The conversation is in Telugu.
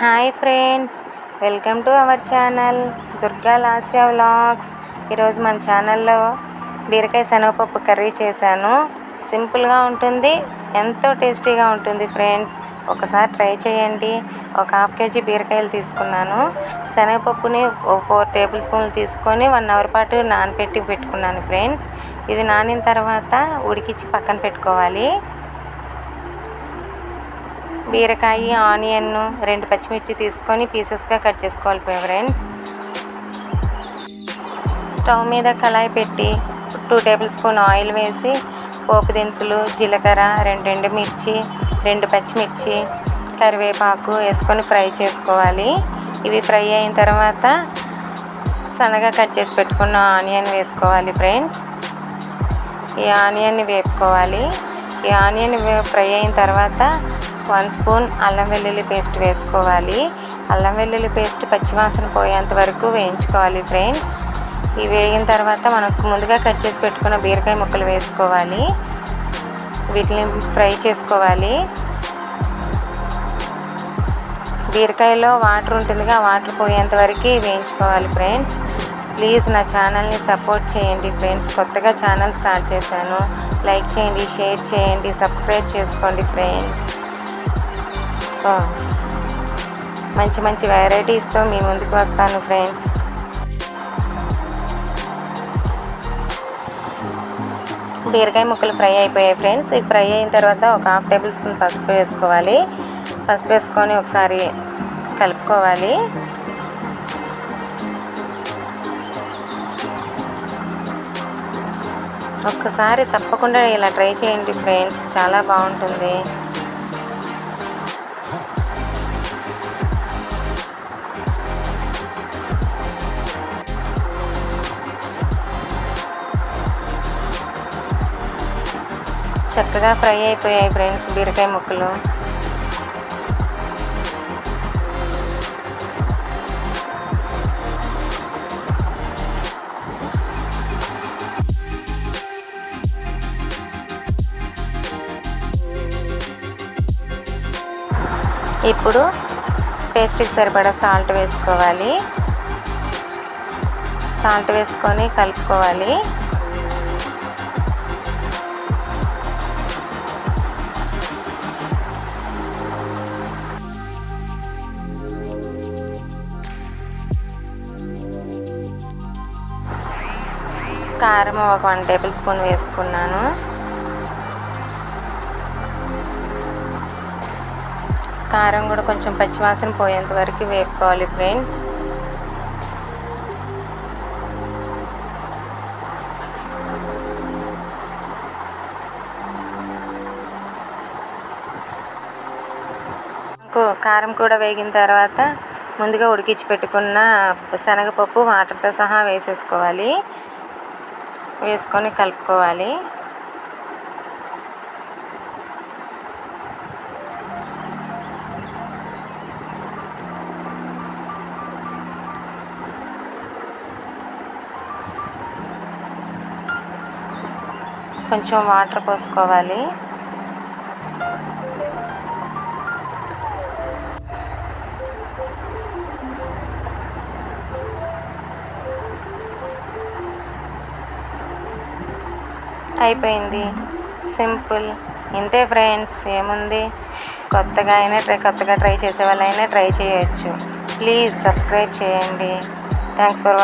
Hi friends welcome to our channel Durga Lasya vlogs ఈరోజు మన ఛానల్లో బీరకాయ శనగపప్పు కర్రీ చేశాను. సింపుల్గా ఉంటుంది ఎంతో టేస్టీగా ఉంటుంది ఫ్రెండ్స్ ఒకసారి ట్రై చేయండి. ఒక హాఫ్ కేజీ బీరకాయలు తీసుకున్నాను. శనగపప్పుని ఫోర్ టేబుల్ స్పూన్లు తీసుకొని వన్ అవర్ పాటు నానపెట్టి పెట్టుకున్నాను ఫ్రెండ్స్ ఇవి నానిన తర్వాత ఉడికించి పక్కన పెట్టుకోవాలి. బీరకాయ ఆనియన్ రెండు పచ్చిమిర్చి తీసుకొని పీసెస్గా కట్ చేసుకోవాలి ఫ్రెండ్స్. స్టవ్ మీద కళాయి పెట్టి టూ టేబుల్ స్పూన్ ఆయిల్ వేసి పోపు దినుసులు జీలకర్ర రెండు ఎండుమిర్చి రెండు పచ్చిమిర్చి కరివేపాకు వేసుకొని ఫ్రై చేసుకోవాలి. ఇవి ఫ్రై అయిన తర్వాత సన్నగా కట్ చేసి పెట్టుకున్న ఆనియన్ వేసుకోవాలి ఫ్రెండ్స్. ఈ ఆనియన్ని వేపుకోవాలి. ఈ ఆనియన్ ఫ్రై అయిన తర్వాత వన్ స్పూన్ అల్లం వెల్లుల్లి పేస్ట్ వేసుకోవాలి. అల్లం వెల్లుల్లి పేస్ట్ పచ్చివాసన పోయేంత వరకు వేయించుకోవాలి ఫ్రెండ్స్. ఇవి వేగిన తర్వాత మనకు ముందుగా కట్ చేసి పెట్టుకున్న బీరకాయ ముక్కలు వేసుకోవాలి. వీటిని ఫ్రై చేసుకోవాలి. బీరకాయలో వాటర్ ఉంటుందిగా వాటర్ పోయేంత వరకు వేయించుకోవాలి ఫ్రెండ్స్. ప్లీజ్ నా ఛానల్ని సపోర్ట్ చేయండి ఫ్రెండ్స్. కొత్తగా ఛానల్ స్టార్ట్ చేశాను లైక్ చేయండి షేర్ చేయండి సబ్స్క్రైబ్ చేసుకోండి ఫ్రెండ్స్. మంచి మంచి వెరైటీస్తో మీ ముందుకు వస్తాను ఫ్రెండ్స్ బీరకాయ ముక్కలు ఫ్రై అయిపోయాయి ఫ్రెండ్స్ ఇవి ఫ్రై అయిన తర్వాత ఒక హాఫ్ టేబుల్ స్పూన్ పసుపు వేసుకోవాలి. పసుపు వేసుకొని ఒకసారి కలుపుకోవాలి. ఒక్కసారి తప్పకుండా ఇలా ట్రై చేయండి ఫ్రెండ్స్ చాలా బాగుంటుంది. చక్కగా ఫ్రై అయిపోయాయి ఫ్రెండ్స్ బీరకాయ ముక్కలు. ఇప్పుడు టేస్ట్కి సరిపడా సాల్ట్ వేసుకోవాలి. సాల్ట్ వేసుకొని కలుపుకోవాలి. కారం ఒక వన్ టేబుల్ స్పూన్ వేసుకున్నాను. కారం కూడా కొంచెం పచ్చివాసన పోయేంత వరకు వేపుకోవాలి ఫ్రెండ్స్. కారం కూడా వేగిన తర్వాత ముందుగా ఉడికించి పెట్టుకున్న శనగపప్పు వాటర్తో సహా వేసేసుకోవాలి. వేసుకొని కలుపుకోవాలి. కొంచెం వాటర్ పోసుకోవాలి. అయిపోయింది. సింపుల్. ఇంతే ఫ్రెండ్స్ ఏముంది? కొత్తగా అయినా ట్రై కొత్తగా ట్రై చేసే వాళ్ళైనా ట్రై చేయొచ్చు. ప్లీజ్ సబ్స్క్రైబ్ చేయండి. Thanks for